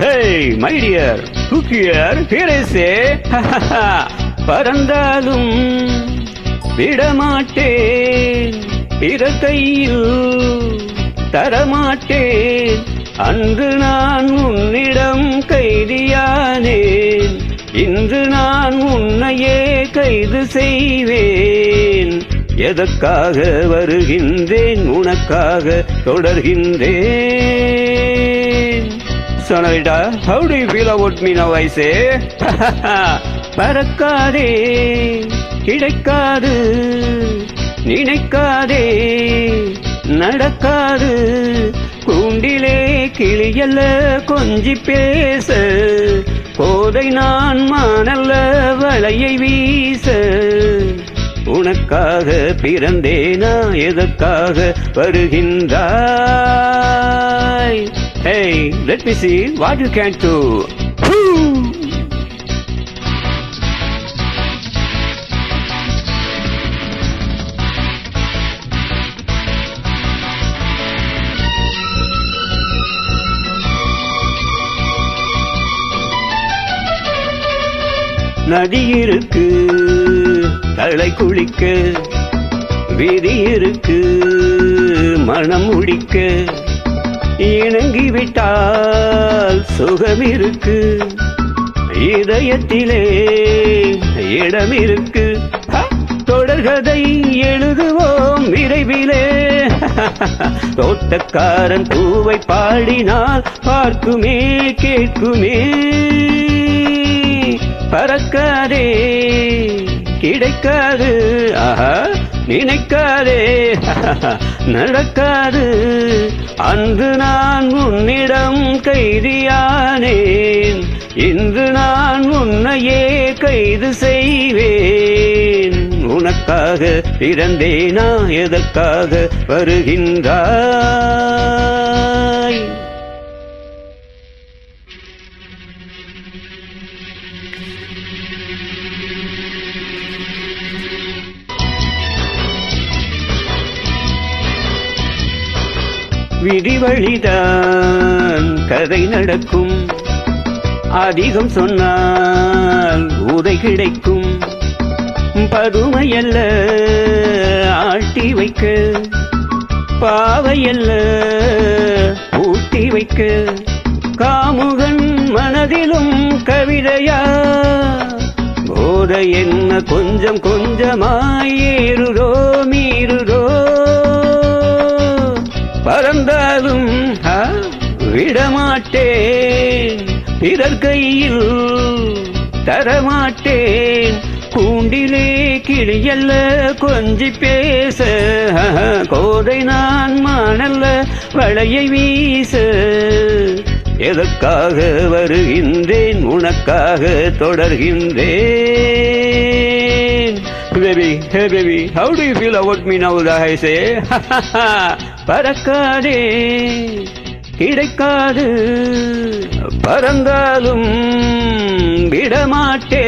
Hey my dear look here, பறந்தாலும் விடமாட்டேன். பிற கையில் தரமாட்டேன். அன்று நான் உன்னிடம் கைதியானேன். இன்று நான் உன்னையே கைது செய்வேன். எதற்காக வருகின்றேன்? உனக்காக தொடர்கின்றேன். Sonorita, how do you feel about me now, பறக்காதே கிடைக்காது நினைக்காதே நடக்காது. கூண்டிலே கிளியல்ல கொஞ்சி பேச. போதை நான் மானல்ல வளையை வீச. உனக்காக பிறந்தேனா எதற்காக வருகின்றாய்? Hey, let me see what you can do. Woo! நதி இருக்கு தலை குளிக்க விதி இருக்கு மனம் முடிக்க இணங்கிவிட்டால் சுகமிருக்கு. சுகம் இருக்கு இதயத்திலே இடம் இருக்கு தொடர்கதை எழுதுவோம் விரைவிலே. தோட்டக்காரன் பூவை பாடினால் பார்க்குமே கேட்குமே. பறக்காதே கிடைக்காது. ஆஹா நினைக்காதே. நடக்காது. அன்று நான் உன்னிடம் கைதியானேன். இன்று நான் உன்னையே கைது செய்வேன். உனக்காக பிறந்தேனா எதற்காக வருகின்றாய்? விடிவழிதான் கதை நடக்கும். அதிகம் சொன்னால் உதை கிடைக்கும். பதுமையல்ல ஆட்டி வைக்க பாவையல்ல பூட்டி வைக்க. காமுகன் மனதிலும் கவிதையா? போத என்ன கொஞ்சம் கொஞ்சமாய் ஏறுதோ மீறுதோ? விடமாட்டேன். பிறர் கையில் தரமாட்டேன். கூண்டிலே கிளியல்ல கொஞ்சி பேச கோதை நான் மானல்ல வளையை வீச. எதற்காக வருகின்றேன்? உனக்காக தொடர்கின்றேன். Baby hey baby how do you feel about me now I say பறக்காதே. கிடைக்காது. பறந்தாலும் விடமாட்டே